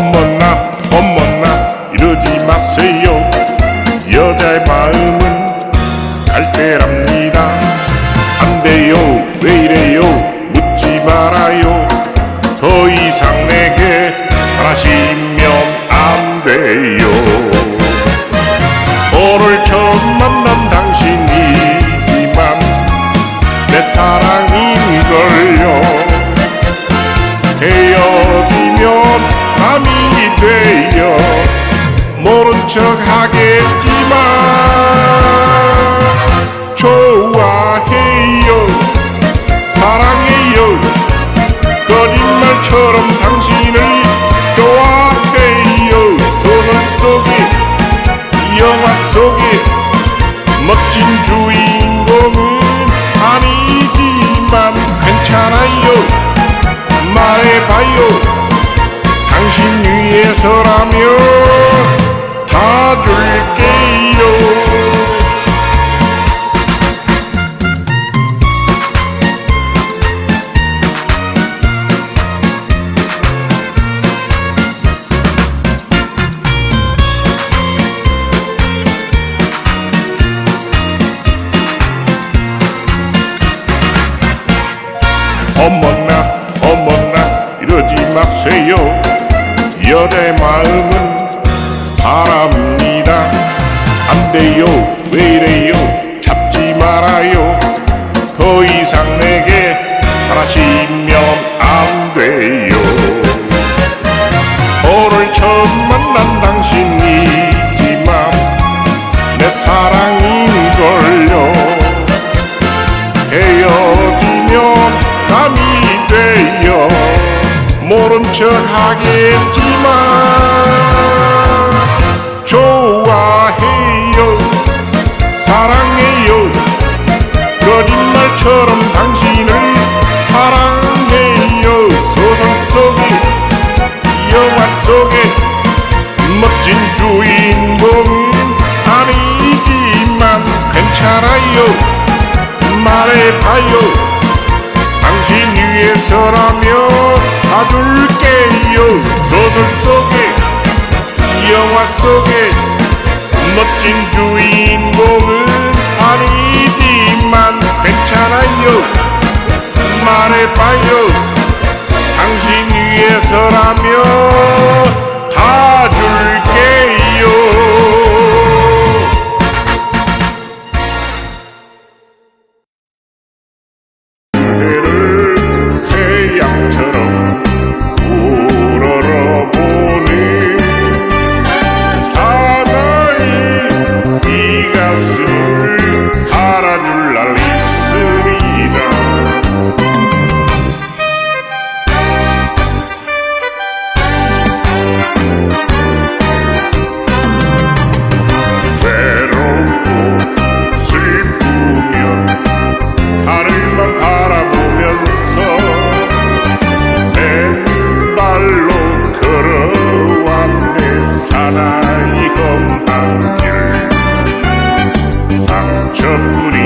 어머나 어머나 이러지 마세요. 여자의 마음은 갈대랍니다. 안 돼요 왜 이래요? 묻지 말아요. 더 이상 내게 바라시면 안 돼요 밤이 되어 모른 척 하겠지만 좋아해요 사랑해요 거짓말처럼 당신을 좋아해요. 소설 속에 영화 속에 멋진 주 위해서라면 다 줄게요. 어머나 어머나 이러지 마세요 여자의 마음은 바랍니다. 안 돼요. 왜 이래요? 잡지 말아요. 더 이상 내게 바라시면 안 돼요. 오늘 처음 만난 당신이지만 내 사랑인걸요 모른 척 하겠지만 좋아해요. 사랑해요. 거짓말처럼 당신을 사랑해요. 소설 속에 영화 속에 멋진 주인공은 아니지만 괜찮아요. 말해봐요. 당신 위해서라면 다 줄게요. 소설 속에 영화 속에 멋진 주인공은 아니지만 괜찮아요. 말해봐요. 당신 위해서라면 다 줄게요 촛불이